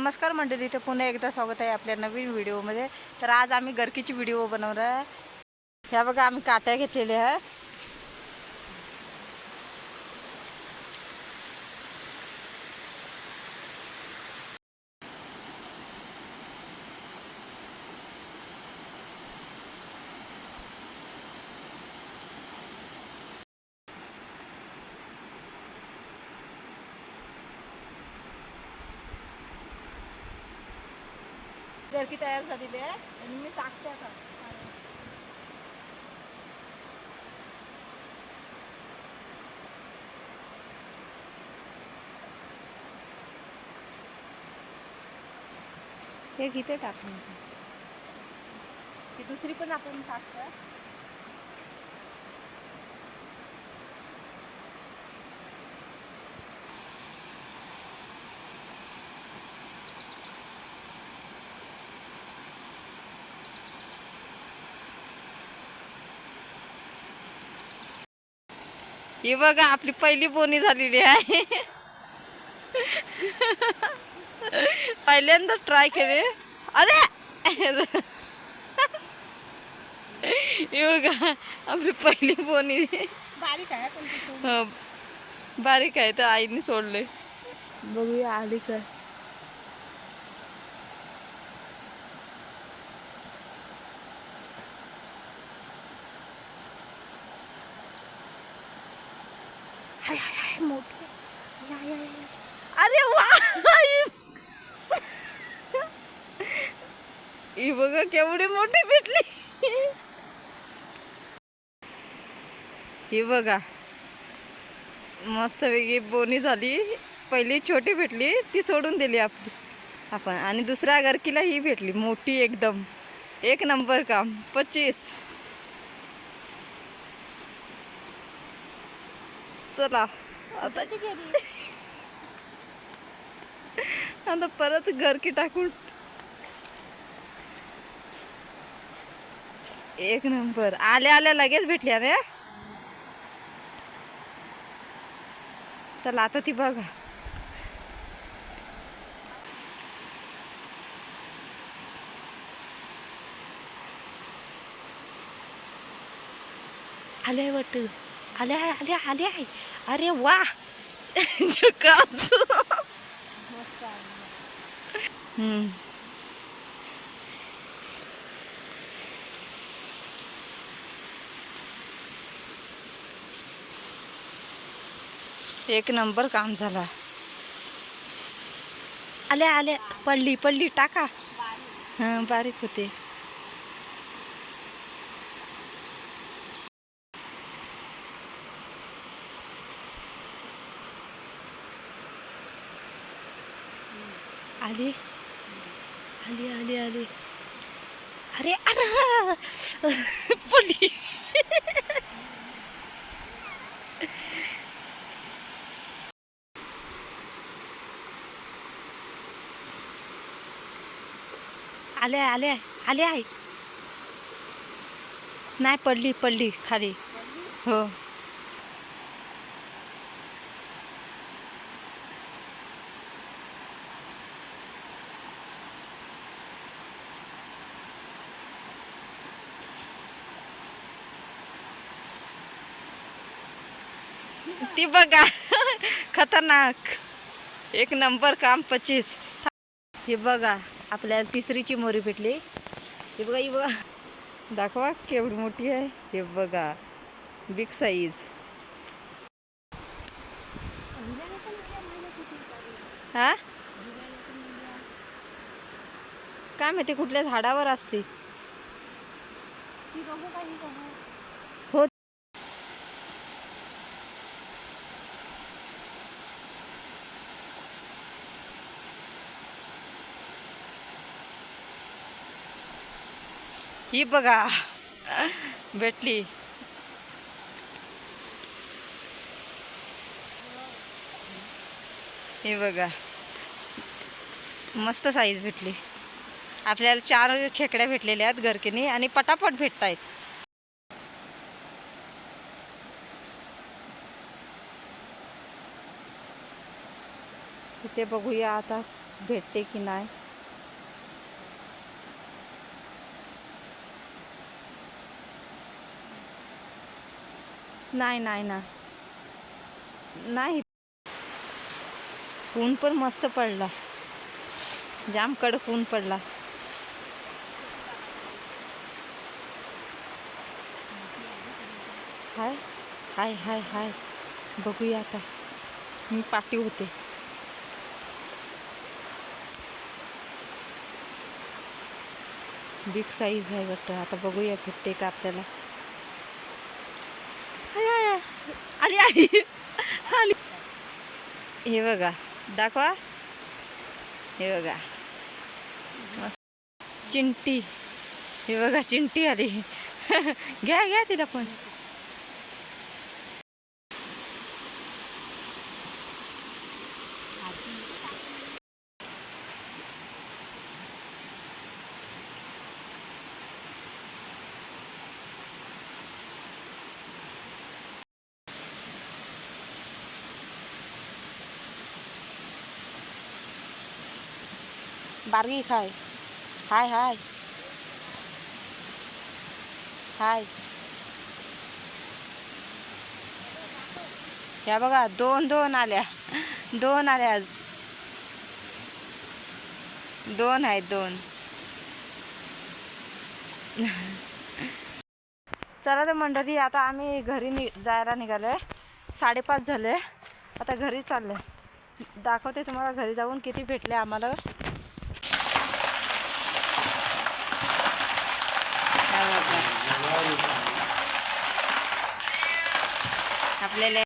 नमस्कार मंडळी इथे पुन्हा एकदा स्वागत आहे आपल्या नवीन व्हिडिओमध्ये. तर आज आम्ही गरकीची व्हिडिओ बनवणार आहे. ह्या बघा आम्ही काट्या घेतलेल्या आहे. गरकी तयार झालेली आहे. आणि मी टाकते आता. हे किती टाकून. ती दुसरी पण आपण टाकतो ही बघा आपली पहिली बोनी झालेली आहे. पहिल्यांदा ट्राय केले. अरे! बघा आपली पहिली बोनी. बारीक आहे हं, बारीक आहे तर आईने सोडले बघूया आली काय हाय हाय हाय मोठी या, या, या, या. अरे वा ही बघा केवढी मोठी भेटली. ही बघा. मस्तपैकी बोनी झाली. पहिली छोटी भेटली ती सोडून दिली आपली आपण. आणि दुसऱ्या गरकीला ही भेटली मोठी एकदम. एक नंबर काम. पच्चीस. चला आता आता परत गरकी टाकून एक नंबर. आल्या आल्या लगेच भेटली अरे चला आता ती बघा. आले आहे वाटतं. आले आहे आले आहे, आले आहे. अरे वा. झकास हम्म. एक नंबर काम झाला. आले आले पडली पडली. टाका. हां बारीक होते. आली? आली आली आली. अरे अरे पडली. आले आले आले आहे. नाही पडली पडली खाली. हो. ती बघा खतरनाक. एक नंबर काम पच्चीस. हे बघा आपल्याला तिसरीची मोरी भेटली. हे बघा ही बघा. दाखवा केवढी मोठी आहे. हे बघा बिग साईज हा? काय माहिती कुठल्या झाडावर असते ती बघू का ही बघू हो ही बघा. भेटली. हे बघा. मस्त साईज भेटली. आपल्याला चार खेकड्या भेटलेल्या आहेत गरकीने आणि पटापट भेटत आहेत इथे बघूया आता भेटते की नाही. नाही नाही ना नाही. ऊन पण मस्त पडला. जाम कडक ऊन पडला. हाय हाय हाय हाय. बघूया आता. मी पाठी होते. बिग साईज आहे वाटतं. आता बघूया भेटते का आपल्याला हाय, हाय, हाय. आली आली आली हे बघा दाखवा. हे बघा. चिंटी. हे बघा चिंटी आली. घ्या घ्या तिला पण. बारगी खाय. हाय हाय. हाय. या बघा दोन दोन आल्या. दोन आल्या. आज दोन आहेत दोन. चला तर मंडळी आता आम्ही घरी नि जायला निघालोय. साडेपाच झाले. आता घरी चाललोय. दाखवते तुम्हाला घरी जाऊन किती भेटले आम्हाला हे बघा. आपल्याला